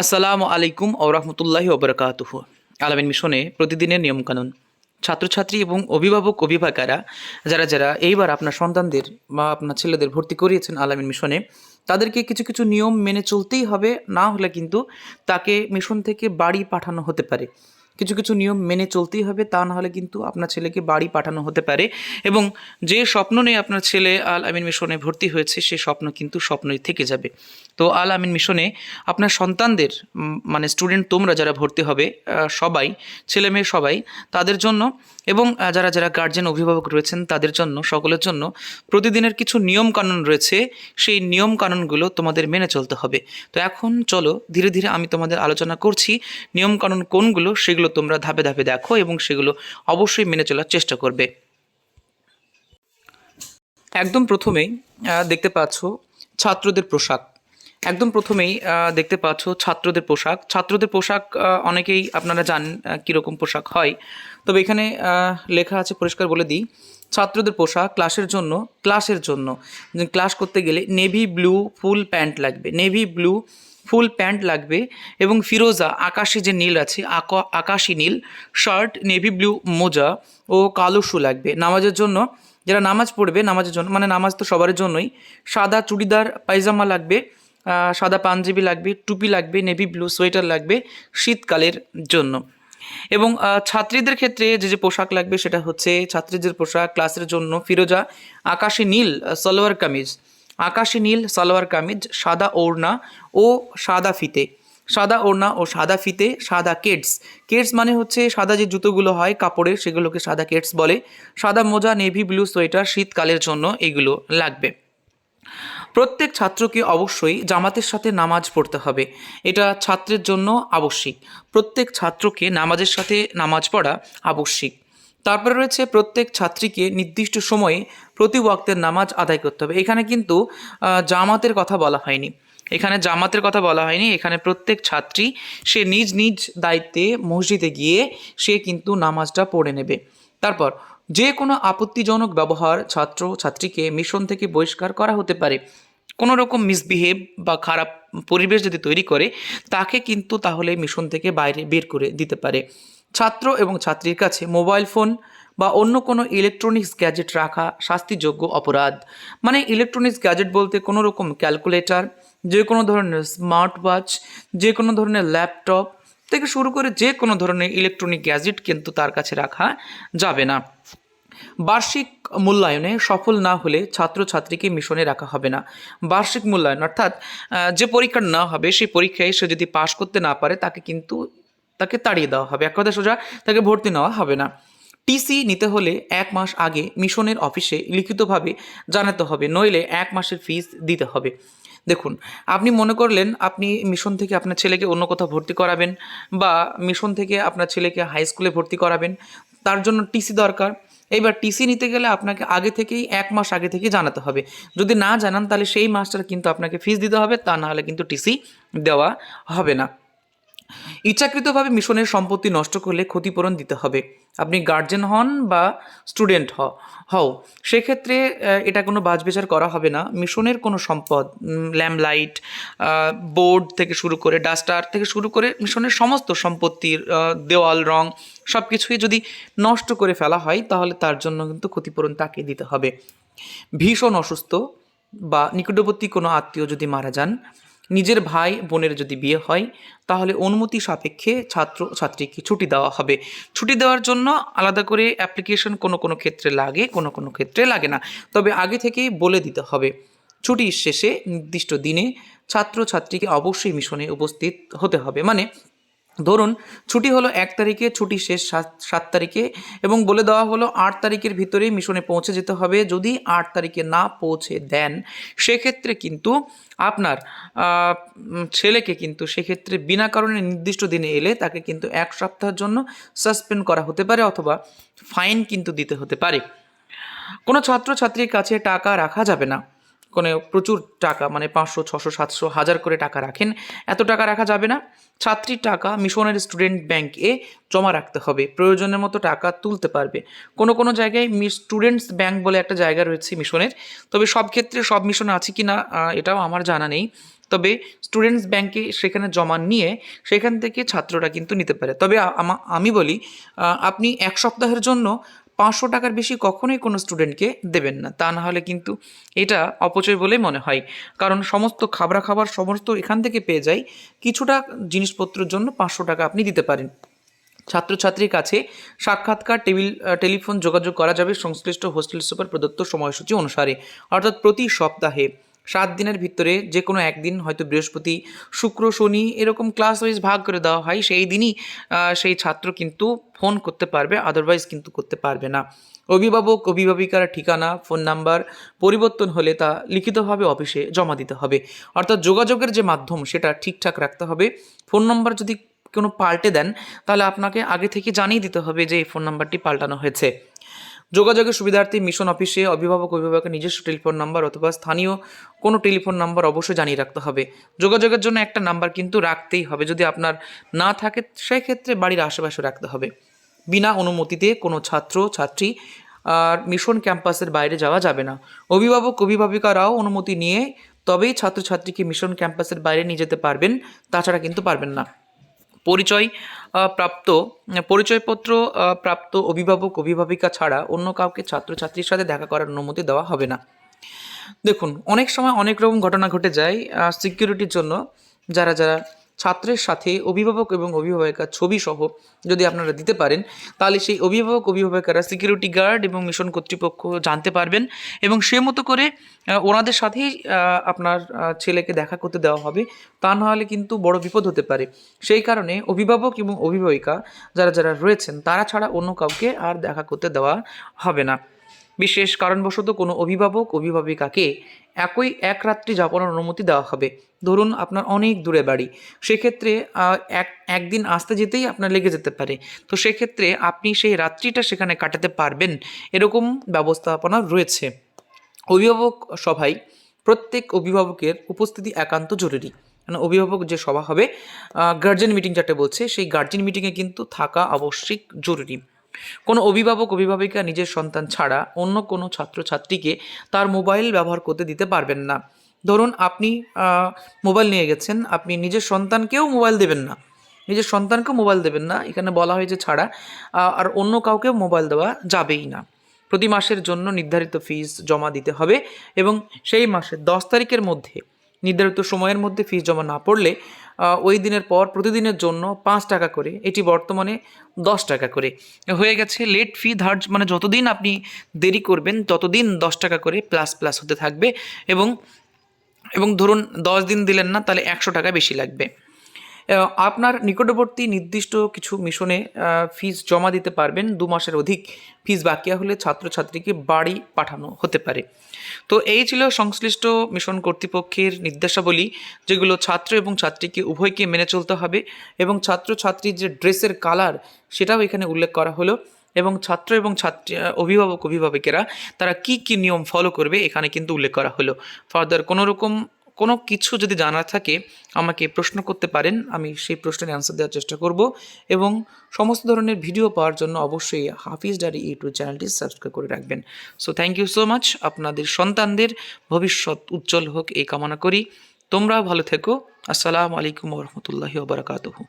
আসসালামু আলাইকুম ও রহমতুল্লাহি ওবরাকাতুহ আলামিন মিশনে প্রতিদিনের নিয়মকানুন। ছাত্রছাত্রী এবং অভিভাবক, অভিভাবকেরা যারা যারা এইবার আপনার সন্তানদের বা আপনার ছেলেদের ভর্তি করিয়েছেন আলামিন মিশনে, তাদেরকে কিছু কিছু নিয়ম মেনে চলতেই হবে, না হলে কিন্তু তাকে মিশন থেকে বাড়ি পাঠানো হতে পারে। কিছু কিছু নিয়ম মেনে চলতেই হবে, তা না হলে কিন্তু আপনার ছেলেকে বাড়ি পাঠানো হতে পারে এবং যে স্বপ্ন নিয়ে আপনার ছেলে আল আমিন মিশনে ভর্তি হয়েছে সেই স্বপ্ন কিন্তু স্বপ্নই থেকে যাবে। তো আল আমিন মিশনে আপনার সন্তানদের মানে স্টুডেন্ট তোমরা যারা ভর্তি হবে সবাই, ছেলে মেয়ে সবাই, তাদের জন্য এবং যারা যারা গার্জেন অভিভাবক রয়েছেন তাদের জন্য, সকলের জন্য প্রতিদিনের কিছু নিয়ম কানুন রয়েছে, সেই নিয়ম কানুনগুলো তোমাদের মেনে চলতে হবে। তো এখন চলো, ধীরে ধীরে আমি তোমাদের আলোচনা করছি নিয়ম কানুন কোনগুলো সেগুলো তোমরা ধাপে ধাপে দেখো এবং সেগুলো অবশ্যই মেনে চলার চেষ্টা করবে। একদম প্রথমেই দেখতে পাচ্ছ ছাত্রদের পোশাক। একদম প্রথমেই দেখতে পাচ্ছ ছাত্রদের পোশাক। ছাত্রদের পোশাক অনেকেই আপনারা জান কীরকম পোশাক হয়। তবে এখানে লেখা আছে, পরিষ্কার বলে দিই। ছাত্রদের পোশাক ক্লাসের জন্য ক্লাসের জন্য ক্লাস করতে গেলে নেভি ব্লু ফুল প্যান্ট লাগবে। নেভি ব্লু ফুল প্যান্ট লাগবে এবং ফিরোজা, আকাশি যে নীল আছে, আকা- আকাশি নীল, শার্ট, নেভি ব্লু মোজা ও কালো শু লাগবে। নামাজের জন্য, যারা নামাজ পড়বে, নামাজের জন্য মানে নামাজ তো সবার জন্যই, সাদা চুড়িদার, পায়জামা লাগবে সাদা পাঞ্জাবি লাগবে, টুপি লাগবে, নেভি ব্লু, সোয়েটার লাগবে শীতকালের জন্য। এবং ছাত্রীদের ক্ষেত্রে যে যে পোশাক লাগবে সেটা হচ্ছে ছাত্রীদের পোশাক, ক্লাসের জন্য ফিরোজা, আকাশি নীল সালোয়ার কামিজ। আকাশি নীল, সালোয়ার কামিজ, সাদা ওড়না ও সাদা ফিতে। সাদা ওড়না ও সাদা ফিতে, সাদা কেটস কেটস মানে হচ্ছে সাদা যে জুতোগুলো হয় কাপড়ের, সেগুলোকে সাদা কেটস বলে। সাদা মোজা, নেভি ব্লু, সোয়েটার শীতকালের জন্য এগুলো লাগবে। প্রত্যেক ছাত্রকে অবশ্যই জামাতের সাথে নামাজ পড়তে হবে। এটা ছাত্রের জন্য আবশ্যিক। প্রত্যেক ছাত্রকে নামাজের সাথে নামাজ পড়া আবশ্যিক। তারপরে রয়েছে প্রত্যেক ছাত্রীকে নির্দিষ্ট সময়ে প্রতি ওয়াক্তের নামাজ আদায় করতে হবে। এখানে কিন্তু জামাতের কথা বলা হয়নি। এখানে জামাতের কথা বলা হয়নি। এখানে প্রত্যেক ছাত্রী সে নিজ নিজ দায়িত্বে মসজিদে গিয়ে সে কিন্তু নামাজটা পড়ে নেবে। তারপর যে কোনো আপত্তিজনক ব্যবহার ছাত্র, ছাত্রীকে মিশন থেকে বহিষ্কার করা হতে পারে। কোনো রকম মিসবিহেভ বা খারাপ পরিবেশ যদি তৈরি করে, তাকে কিন্তু তাহলে মিশন থেকে বাইরে বের করে দিতে পারে। ছাত্র এবং ছাত্রীর কাছে মোবাইল ফোন বা অন্য কোনো ইলেকট্রনিক্স গ্যাজেট রাখা শাস্তিযোগ্য অপরাধ। মানে ইলেকট্রনিক্স গ্যাজেট বলতে কোনো রকম ক্যালকুলেটর যে কোনো ধরনের স্মার্ট ওয়াচ যে কোনো ধরনের ল্যাপটপ থেকে শুরু করে যে কোনো ধরনের ইলেকট্রনিক গ্যাজেট কিন্তু তার কাছে রাখা যাবে না। বার্ষিক মূল্যায়নে সফল না হলে ছাত্রছাত্রীকে মিশনে রাখা হবে না। বার্ষিক মূল্যায়ন, অর্থাৎ যে পরীক্ষা না হবে, সেই পরীক্ষায় সে যদি পাশ করতে না পারে, তাকে কিন্তু, তাকে তাড়িয়ে দেওয়া হবে। এক কথা সোজা, তাকে ভর্তি নেওয়া হবে না। টিসি নিতে হলে এক মাস আগে মিশনের অফিসে লিখিতভাবে জানাতে হবে, নইলে এক মাসের ফিস দিতে হবে। দেখুন, আপনি মনে করলেন আপনি মিশন থেকে আপনার ছেলেকে অন্য কোথাও ভর্তি করাবেন বা মিশন থেকে আপনার ছেলেকে হাই স্কুলে ভর্তি করাবেন। তার জন্য টিসি দরকার। এইবার টিসি নিতে গেলে আপনাকে আগে থেকেই এক মাস আগে থেকে জানাতে হবে। যদি না জানান তাহলে সেই মাসটার কিন্তু আপনাকে ফিস দিতে হবে, তা না হলে কিন্তু টিসি দেওয়া হবে না। ইচ্ছাকৃতভাবে মিশনের সম্পত্তি নষ্ট করলে ক্ষতিপূরণ দিতে হবে। আপনি গার্জেন হন বা স্টুডেন্ট হ, হও। সেক্ষেত্রে এটা কোনো বাজবিচার করা হবে না। মিশনের কোনো সম্পদ ল্যাম্পলাইট বোর্ড থেকে শুরু করে ডাস্টার থেকে শুরু করে মিশনের সমস্ত সম্পত্তির দেওয়াল, রং সব কিছুই যদি নষ্ট করে ফেলা হয়, তাহলে তার জন্য কিন্তু ক্ষতিপূরণ তাকে দিতে হবে। ভীষণ অসুস্থ বা নিকটবর্তী কোনো আত্মীয় যদি মারা যান নিজের ভাই বোনের যদি বিয়ে হয়, তাহলে অনুমতি সাপেক্ষে ছাত্র ছাত্রীকে ছুটি দেওয়া হবে। ছুটি দেওয়ার জন্য আলাদা করে অ্যাপ্লিকেশন কোনো কোনো ক্ষেত্রে লাগে, কোনো কোনো ক্ষেত্রে লাগে না। তবে আগে থেকেই বলে দিতে হবে, ছুটির শেষে নির্দিষ্ট দিনে ছাত্র ছাত্রীকে অবশ্যই মিশনে উপস্থিত হতে হবে। মানে ধরুন, ছুটি হলো এক তারিখে, ছুটি শেষ সাত সাত তারিখে এবং বলে দেওয়া হলো আট তারিখের ভিতরে মিশনে পৌঁছে যেতে হবে। যদি আট তারিখে না পৌঁছে দেন, সেক্ষেত্রে কিন্তু আপনার ছেলেকে কিন্তু সেক্ষেত্রে বিনা কারণে নির্দিষ্ট দিনে এলে তাকে কিন্তু এক সপ্তাহের জন্য সাসপেন্ড করা হতে পারে অথবা ফাইন কিন্তু দিতে হতে পারে। কোনো ছাত্রছাত্রীর কাছে টাকা রাখা যাবে না। কোনো প্রচুর টাকা মানে পাঁচশো, ছশো, সাতশো, হাজার করে টাকা রাখেন। এত টাকা রাখা যাবে না। ছাত্রীর টাকা মিশনের স্টুডেন্ট ব্যাংকে জমা রাখতে হবে। প্রয়োজনের মতো টাকা তুলতে পারবে। কোনো কোনো জায়গায় স্টুডেন্টস ব্যাংক বলে একটা জায়গা রয়েছে মিশনের। তবে সব ক্ষেত্রে সব মিশন আছে কি না এটাও আমার জানা নেই। তবে স্টুডেন্টস ব্যাংকে সেখানে জমা নিয়ে সেখান থেকে ছাত্ররা কিন্তু নিতে পারে। তবে আমি বলি আপনি এক সপ্তাহের জন্য পাঁচশো টাকার বেশি কখনোই কোনো স্টুডেন্টকে দেবেন না। তা না হলে কিন্তু এটা অপচয় বলেই মনে হয়। কারণ সমস্ত খাবার খাবার সমস্ত এখান থেকে পেয়ে যায় কিছুটা জিনিসপত্রের জন্য পাঁচশো টাকা আপনি দিতে পারেন। ছাত্রছাত্রীর কাছে সাক্ষাৎকার, টেবিল টেলিফোন যোগাযোগ করা যাবে সংশ্লিষ্ট হোস্টেল সুপার প্রদত্ত সময়সূচি অনুসারে, অর্থাৎ প্রতি সপ্তাহে। সাত দিনের ভিতরে যে কোনো একদিন হয়তো বৃহস্পতি, শুক্র, শনি এরকম ক্লাস ওয়াইজ ভাগ করে দেওয়া হয়, সেই দিনই সেই ছাত্র কিন্তু ফোন করতে পারবে আদারওয়াইজ কিন্তু করতে পারবে না। অভিভাবক, অভিভাবিকার ঠিকানা ফোন নাম্বার পরিবর্তন হলে তা লিখিতভাবে অফিসে জমা দিতে হবে। অর্থাৎ যোগাযোগের যে মাধ্যম, সেটা ঠিকঠাক রাখতে হবে। ফোন নম্বর যদি কোনো পাল্টে দেন, তাহলে আপনাকে আগে থেকে জানিয়ে দিতে হবে যে এই ফোন নাম্বারটি পাল্টানো হয়েছে। যোগাযোগের সুবিধার্থে মিশন অফিসে অভিভাবক, অভিভাবকের নিজস্ব টেলিফোন নাম্বার অথবা স্থানীয় কোনো টেলিফোন নাম্বার অবশ্যই জানিয়ে রাখতে হবে। যোগাযোগের জন্য একটা নাম্বার কিন্তু রাখতেই হবে। যদি আপনার না থাকে, সেক্ষেত্রে বাড়ির আশেপাশে রাখতে হবে। বিনা অনুমতিতে কোনো ছাত্র, ছাত্রী আর মিশন ক্যাম্পাসের বাইরে যাওয়া যাবে না। অভিভাবক, অভিভাবিকারাও অনুমতি নিয়ে তবেই ছাত্রছাত্রীকে মিশন ক্যাম্পাসের বাইরে নিয়ে যেতে পারবেন, তাছাড়া কিন্তু পারবেন না। পরিচয় প্রাপ্ত, পরিচয়পত্র প্রাপ্ত অভিভাবক, অভিভাবিকা ছাড়া অন্য কাউকে ছাত্রছাত্রীর সাথে দেখা করার অনুমতি দেওয়া হবে না। দেখুন, অনেক সময় অনেক রকম ঘটনা ঘটে যায় সিকিউরিটির জন্য যারা যারা ছাত্রের সাথে অভিভাবক এবং অভিভাবিকার ছবি সহ যদি আপনারা দিতে পারেন, তাহলে সেই অভিভাবক, অভিভাবকেরা সিকিউরিটি গার্ড এবং মিশন কর্তৃপক্ষ জানতে পারবেন এবং সে মতো করে ওনাদের সাথেই আপনার ছেলেকে দেখা করতে দেওয়া হবে। তা না হলে কিন্তু বড় বিপদ হতে পারে। সেই কারণে অভিভাবক এবং অভিভাবিকা যারা যারা রয়েছেন, তারা ছাড়া অন্য কাউকে আর দেখা করতে দেওয়া হবে না। বিশেষ কারণবশত কোনো অভিভাবক, অভিভাবিকাকে একই এক রাত্রি যাপনের অনুমতি দেওয়া হবে। ধরুন আপনার অনেক দূরে বাড়ি, সেক্ষেত্রে এক, একদিন আসতে যেতেই আপনার লেগে যেতে পারে। তো সেক্ষেত্রে আপনি সেই রাত্রিটা সেখানে কাটাতে পারবেন এরকম ব্যবস্থাপনা রয়েছে। অভিভাবক সভায় প্রত্যেক অভিভাবকের উপস্থিতি একান্ত জরুরি। মানে অভিভাবক যে সভা হবে গার্জেন মিটিং যাতে বলছে, সেই গার্জেন মিটিংয়ে কিন্তু থাকা আবশ্যিক জরুরি। কোনো অভিভাবক, অভিভাবিকা নিজের সন্তান ছাড়া অন্য কোনো ছাত্রছাত্রীকে তার মোবাইল ব্যবহার করতে দিতে পারবেন না। ধরুন আপনি মোবাইল নিয়ে গেছেন, আপনি নিজের সন্তানকেও মোবাইল দেবেন না। নিজের সন্তানকেও মোবাইল দেবেন না। এখানে বলা হয়েছে ছাড়া আর অন্য কাউকে মোবাইল দেওয়া যাবেই না। প্রতি মাসের জন্য নির্ধারিত ফিস জমা দিতে হবে এবং সেই মাসের দশ তারিখের মধ্যে, নির্ধারিত সময়ের মধ্যে ফিস জমা না পড়লে ওই দিনের পর প্রতিদিনের জন্য পাঁচ টাকা করে, এটি বর্তমানে দশ টাকা করে। হয়ে গেছে লেট ফি ধার্য মানে যতদিন আপনি দেরি করবেন, ততদিন দশ টাকা করে প্লাস প্লাস হতে থাকবে এবং এবং ধরুন দশ দিন দিলেন না, তাহলে একশো টাকা বেশি লাগবে। আপনার নিকটবর্তী নির্দিষ্ট কিছু মিশনে ফিস জমা দিতে পারবেন, দু মাসের অধিক ফিস বাকি হলে ছাত্রছাত্রীকে বাড়ি পাঠানো হতে পারে। তো এই ছিল সংশ্লিষ্ট মিশন কর্তৃপক্ষের নির্দেশাবলী, যেগুলো ছাত্র এবং ছাত্রীকে উভয়কে মেনে চলতে হবে এবং ছাত্রছাত্রীর যে ড্রেসের কালার সেটাও এখানে উল্লেখ করা হলো এবং ছাত্র এবং ছাত্রী অভিভাবক অভিভাবকেরা তারা কি কি নিয়ম ফলো করবে এখানে কিন্তু উল্লেখ করা হলো। ফার্দার কোনো রকম কোনো কিছু যদি জানার থাকে, আমাকে প্রশ্ন করতে পারেন, আমি সেই প্রশ্নের অ্যান্সার দেওয়ার চেষ্টা করব এবং সমস্ত ধরনের ভিডিও পাওয়ার জন্য অবশ্যই হাফিজ ডারি ইউটিউব চ্যানেলটি সাবস্ক্রাইব করে রাখবেন। So thank you so much আপনাদের সন্তানদের ভবিষ্যৎ উজ্জ্বল হোক, এই কামনা করি। তোমরাও ভালো থেকো। আসসালামু আলাইকুম রহমতুল্লাহি ওবরাকাতুহু